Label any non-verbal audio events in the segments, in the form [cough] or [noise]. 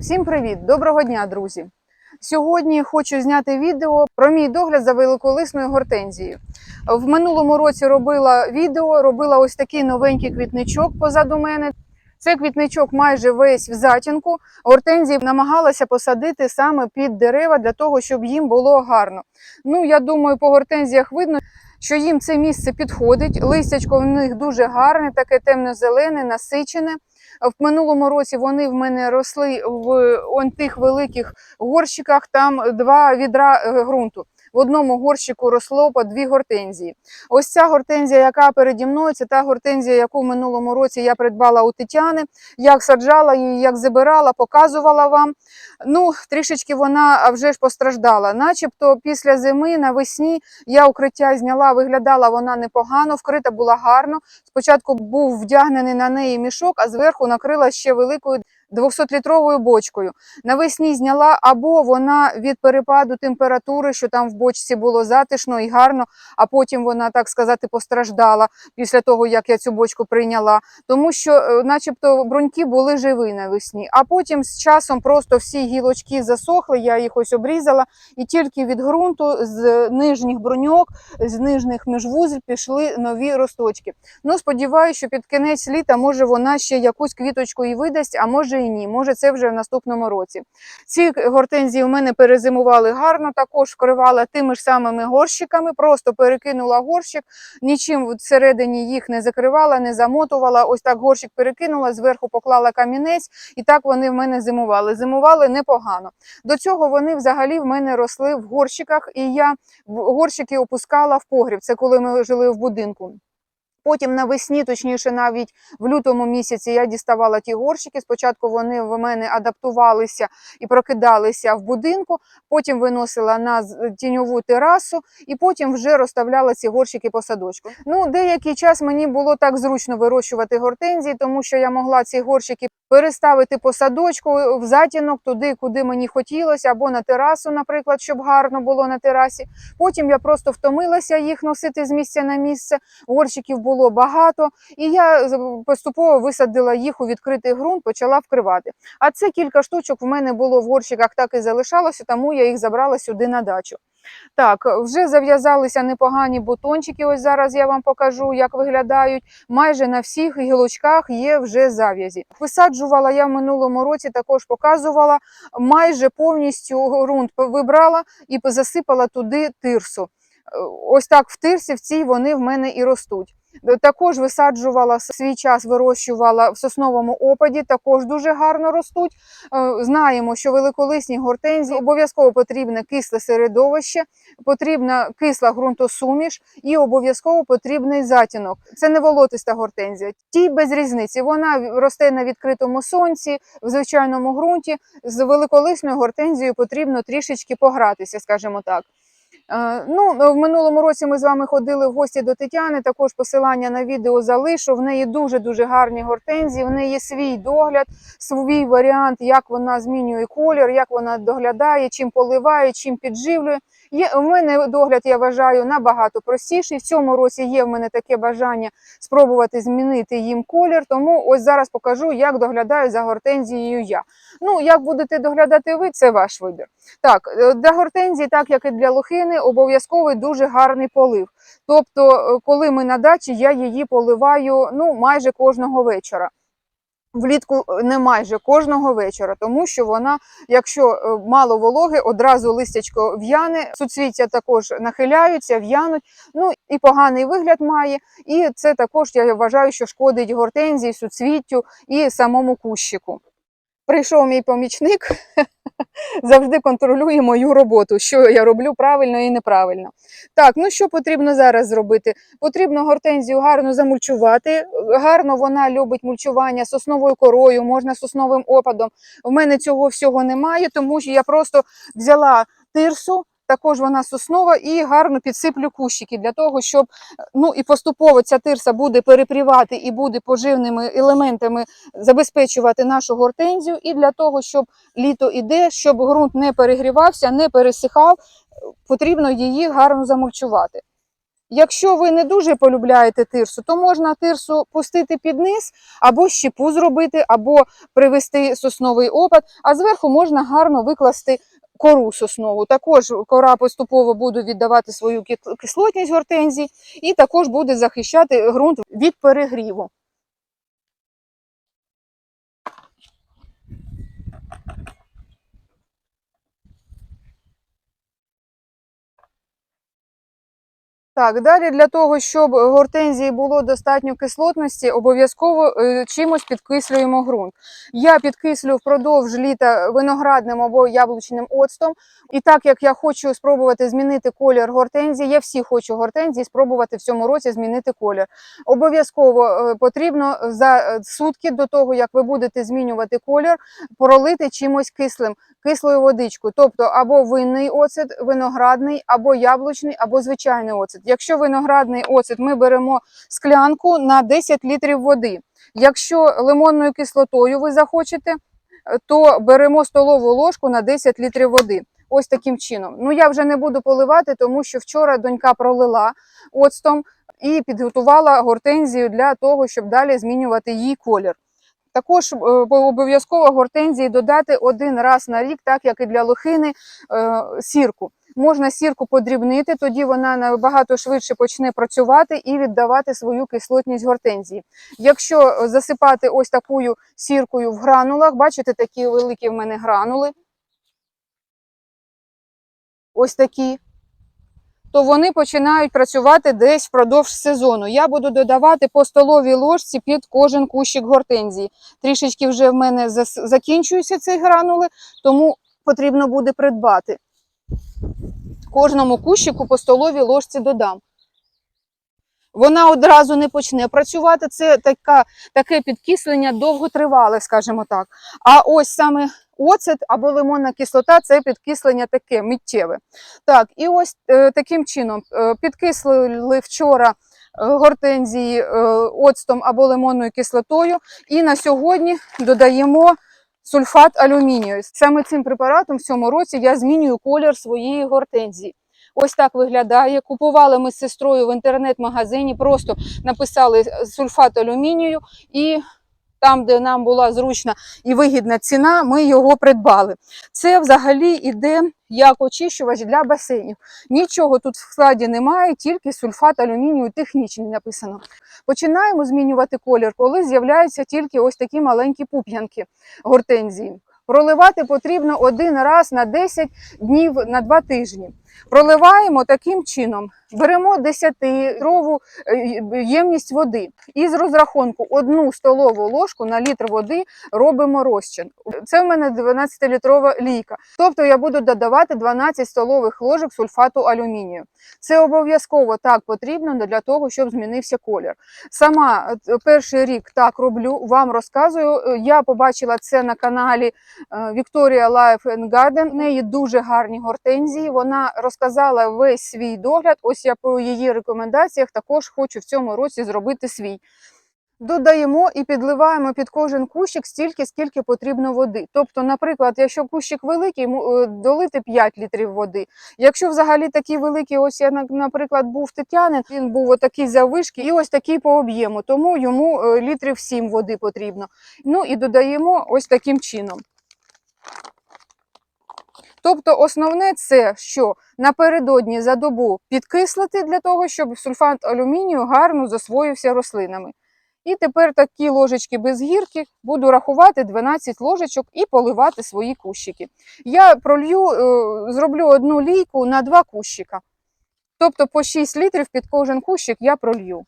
Всім привіт! Доброго дня, друзі! Сьогодні хочу зняти відео про мій догляд за великолисною гортензією. В минулому році робила відео, робила ось такий новенький квітничок позаду мене. Цей квітничок майже весь в затінку. Гортензії намагалася посадити саме під дерева для того, щоб їм було гарно. Ну, я думаю, по гортензіях видно, що їм це місце підходить. Листячко в них дуже гарне, таке темно-зелене, насичене. В минулому році вони в мене росли в он тих великих горщиках, там два відра е, ґрунту. В одному горщику росло по дві гортензії. Ось ця гортензія, яка переді мною, це та гортензія, яку в минулому році я придбала у Тетяни. Як саджала її, як забирала, показувала вам. Ну, трішечки вона вже ж постраждала. Начебто після зими навесні я укриття зняла, виглядала вона непогано, вкрита була гарно. Спочатку був вдягнений на неї мішок, а зверху накрила ще великою 200-літровою бочкою. Навесні зняла або вона від перепаду температури, що там в бочці було затишно і гарно, а потім вона, так сказати, постраждала після того, як я цю бочку прийняла. Тому що, е, начебто, бруньки були живі навесні. А потім з часом просто всі гілочки засохли, я їх ось обрізала, і тільки від ґрунту з нижніх бруньок, з нижніх міжвузль пішли нові росточки. Ну, сподіваюся, що під кінець літа може вона ще якусь квіточку і видасть, а може і ні. Може, це вже в наступному році. Ці гортензії у мене перезимували гарно, також вкривала тими ж самими горщиками, просто перекинула горщик, нічим всередині їх не закривала, не замотувала. Ось так горщик перекинула, зверху поклала камінець, і так вони в мене зимували. Зимували непогано. До цього вони взагалі в мене росли в горщиках, і я в горщики опускала в погріб. Це коли ми жили в будинку. Потім навесні, точніше, навіть в лютому місяці я діставала ті горщики. Спочатку вони в мене адаптувалися і прокидалися в будинку, потім виносила на тіньову терасу, і потім вже розставляла ці горщики по садочку. Ну, деякий час мені було так зручно вирощувати гортензії, тому що я могла ці горщики переставити по садочку в затінок туди, куди мені хотілося, або на терасу, наприклад, щоб гарно було на терасі. Потім я просто втомилася їх носити з місця на місце. Горщиків було багато, і я поступово висадила їх у відкритий ґрунт, почала вкривати. А це кілька штучок в мене було в горщиках, так і залишалося, тому я їх забрала сюди на дачу. Так, вже зав'язалися непогані бутончики. Ось зараз я вам покажу, як виглядають. Майже на всіх гілочках є вже зав'язі. Висаджувала я в минулому році, також показувала. Майже повністю ґрунт вибрала і засипала туди тирсу. Е, Ось так в тирсі в цій вони в мене і ростуть. Також висаджувала свій час, вирощувала в сосновому опаді, також дуже гарно ростуть. Е, Знаємо, що великолисні гортензії обов'язково потрібне кисле середовище, потрібна кисла ґрунтосуміш і обов'язково потрібний затінок. Це не волотиста гортензія. Тій без різниці. Вона росте на відкритому сонці, в звичайному ґрунті. З великолисною гортензією потрібно трішечки погратися, скажімо так. Е, Ну, в минулому році ми з вами ходили в гості до Тетяни. Також посилання на відео залишу. В неї дуже дуже гарні гортензії. В неї свій догляд, свій варіант, як вона змінює колір, як вона доглядає, чим поливає, чим підживлює. Є в мене догляд, я вважаю, набагато простіший. В цьому році є в мене таке бажання спробувати змінити їм колір. Тому ось зараз покажу, як доглядаю за гортензією я. Ну, як будете доглядати ви, це ваш вибір. Так, е, для гортензії, так як і для лохини, обов'язковий дуже гарний полив. Тобто, е, коли ми на дачі, я її поливаю ну, майже кожного вечора. Влітку е, не майже кожного вечора, тому що вона, якщо е, мало вологи, одразу листячко в'яне, суцвіття також нахиляються, в'януть, ну і поганий вигляд має. І це також я вважаю, що шкодить гортензії, суцвіттю і самому кущику. Прийшов мій помічник, [laughs] завжди контролює мою роботу, що я роблю правильно і неправильно. Так, ну що потрібно зараз зробити? Потрібно гортензію гарно замульчувати. Гарно вона любить мульчування сосновою корою, можна сосновим опадом. У мене цього всього немає, тому що я просто взяла тирсу. Також вона соснова і гарно підсиплю кущики для того, щоб ну і поступово ця тирса буде перепрівати і буде поживними елементами забезпечувати нашу гортензію. І для того, щоб літо іде, щоб ґрунт не перегрівався, не пересихав, потрібно її гарно замульчувати. Якщо ви не дуже полюбляєте тирсу, то можна тирсу пустити під низ, або щепу зробити, або привести сосновий опад, а зверху можна гарно викласти кору соснову. Також кора поступово буде віддавати свою кислотність гортензій і також буде захищати ґрунт від перегріву. Так, далі для того, щоб гортензії було достатньо кислотності, обов'язково е, чимось підкислюємо ґрунт. Я підкислюю впродовж літа виноградним або яблучним оцтом. І так як я хочу спробувати змінити колір гортензії, я всі хочу гортензії спробувати в цьому році змінити колір. Обов'язково е, потрібно за е, сутки до того, як ви будете змінювати колір, пролити чимось кислим, кислою водичкою, тобто або винний оцет, виноградний, або яблучний, або звичайний оцет. Якщо виноградний оцет, ми беремо склянку на 10 літрів води. Якщо лимонною кислотою ви захочете, е, то беремо столову ложку на 10 літрів води. Ось таким чином. Ну я вже не буду поливати, тому що вчора донька пролила оцтом і підготувала гортензію для того, щоб далі змінювати її колір. Також е, обов'язково гортензії додати один раз на рік, так як і для лохини, е, сірку. Можна сірку подрібнити, тоді вона набагато швидше почне працювати і віддавати свою кислотність гортензії. Якщо засипати ось такою сіркою в гранулах, бачите, такі великі в мене гранули, ось такі, то вони починають працювати десь впродовж сезону. Я буду додавати по столовій ложці під кожен кущик гортензії. Трішечки вже в мене закінчуються ці гранули, тому потрібно буде придбати. Кожному кущику по столовій ложці додам. Вона одразу не почне працювати. Це така, таке підкислення довготривале, скажімо так. А ось саме оцет або лимонна кислота це підкислення таке миттєве. Так, і ось е, таким чином е, підкислили вчора е, гортензії оцтом або лимонною кислотою. І на сьогодні додаємо сульфат алюмінію. Саме цим препаратом в цьому році я змінюю колір своєї гортензії. Ось так виглядає. Купували ми з сестрою в інтернет-магазині, просто написали сульфат алюмінію, і там, де нам була зручна і вигідна ціна, ми його придбали. Це взагалі іде як очищувач для басейнів. Нічого тут в складі немає, тільки сульфат алюмінію технічний написано. Починаємо змінювати колір, коли з'являються тільки ось такі маленькі пуп'янки гортензії. Проливати потрібно один раз на 10 днів на 2 тижні. Проливаємо таким чином. Беремо 10-літрову ємність води і з розрахунку одну столову ложку на літр води робимо розчин. Це в мене 12-літрова лійка. Тобто я буду додавати 12 столових ложок сульфату алюмінію. Це обов'язково так потрібно для того, щоб змінився колір. Сама е, перший рік так роблю, вам розказую. Е, Я побачила це на каналі е, Victoria Life and Garden. В неї дуже гарні гортензії. Вона розказала весь свій догляд. Ось я по її рекомендаціях також хочу в цьому році зробити свій. Додаємо і підливаємо під кожен кущик стільки, скільки потрібно води. Тобто, наприклад, якщо кущик великий, е, долити 5 літрів води. Якщо взагалі такі великі, ось я, на- наприклад, був в Тетяни, він був отакий заввишки і ось такий по об'єму, тому йому е, літрів 7 води потрібно. Ну і додаємо ось таким чином. Тобто основне це, що напередодні за добу підкислити для того, щоб сульфат алюмінію гарно засвоївся рослинами. І тепер такі ложечки без гірки буду рахувати 12 ложечок і поливати свої кущики. Я пролью, е, зроблю одну лійку на два кущика. Тобто по 6 літрів під кожен кущик я пролью.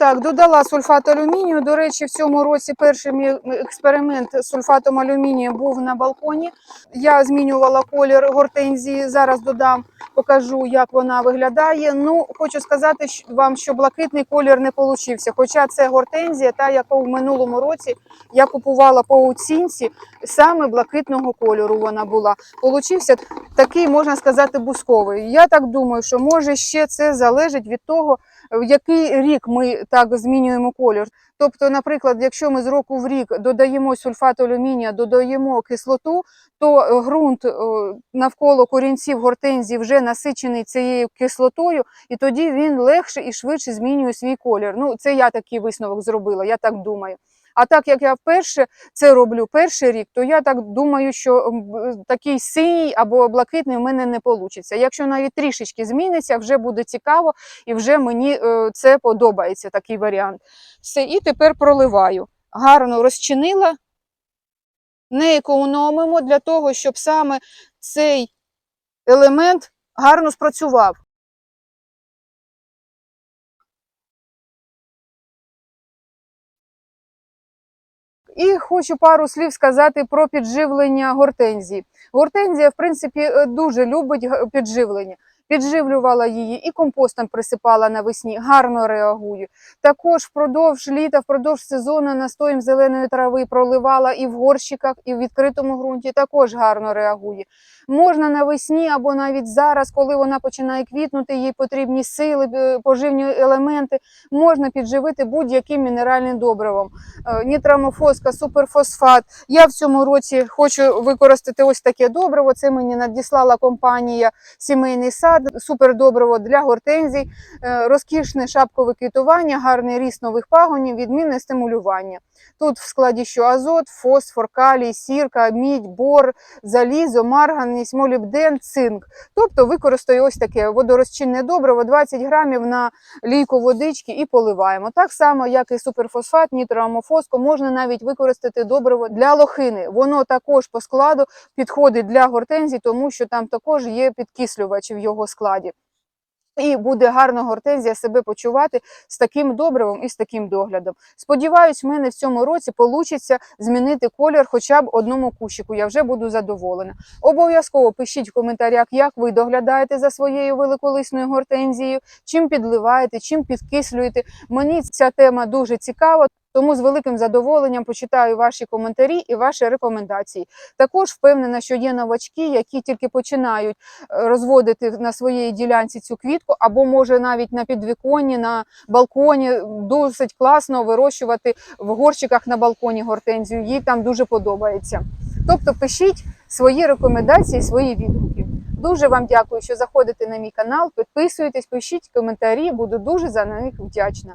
Так, додала сульфат алюмінію. До речі, в цьому році перший експеримент з сульфатом алюмінію був на балконі. Я змінювала колір гортензії. Зараз додам, покажу, як вона виглядає. Ну, хочу сказати вам, що блакитний колір не получився. Хоча це гортензія, та яку в минулому році я купувала по оцінці, саме блакитного кольору вона була. Получився такий, можна сказати, бусковий. Я так думаю, що може ще це залежить від того, в який рік ми так змінюємо колір. Тобто, наприклад, якщо ми з року в рік додаємо сульфат алюмінія, додаємо кислоту, то е, ґрунт е, навколо корінців гортензії вже насичений цією кислотою, і тоді він легше і швидше змінює свій колір. Ну, це я такий висновок зробила, я так думаю. А так як я вперше це роблю перший рік, то я так думаю, що такий синій або блакитний в мене не вийде. Якщо навіть трішечки зміниться, вже буде цікаво і вже мені е, це подобається, такий варіант. Все, і тепер проливаю. Гарно розчинила, не економимо для того, щоб саме цей елемент гарно спрацював. І хочу пару слів сказати про підживлення гортензії. Гортензія, в принципі, е, дуже любить підживлення. Підживлювала її і компостом присипала навесні, гарно реагує. Також впродовж літа, впродовж сезону настоєм зеленої трави проливала і в горщиках, і в відкритому ґрунті також гарно реагує. Можна навесні або навіть зараз, коли вона починає квітнути, їй потрібні сили, е, поживні елементи, можна підживити будь-яким мінеральним добривом. Е, Нітрамофоска, суперфосфат. Я в цьому році хочу використати ось таке добриво. Це мені надіслала компанія Сімейний сад, супердобриво для гортензій, е, розкішне шапкове квітування, гарний ріст нових пагонів, відмінне стимулювання. Тут в складі що азот, фосфор, калій, сірка, мідь, бор, залізо, марганець, молібден, цинк. Тобто використаю ось таке водорозчинне добриво 20 грамів на лійку водички і поливаємо. Так само, як і суперфосфат, нітроамофоску, можна навіть використати добриво для лохини. Воно також по складу підходить для гортензій, тому що там також є підкислювач в його складі. І буде гарно гортензія себе почувати з таким добривом і з таким доглядом. Сподіваюсь, в мене в цьому році вийде змінити колір хоча б одному кущику. Я вже буду задоволена. Обов'язково пишіть в коментарях, як ви доглядаєте за своєю великолисною гортензією, чим підливаєте, чим підкислюєте. Мені ця тема дуже цікава. Тому з великим задоволенням почитаю ваші коментарі і ваші рекомендації. Також впевнена, що є новачки, які тільки починають е, розводити на своїй ділянці цю квітку, або може навіть на підвіконні, на балконі досить класно вирощувати в горщиках на балконі гортензію. Їй там дуже подобається. Тобто пишіть свої рекомендації, свої відгуки. Дуже вам дякую, що заходите на мій канал. Підписуйтесь, пишіть коментарі, буду дуже за них вдячна.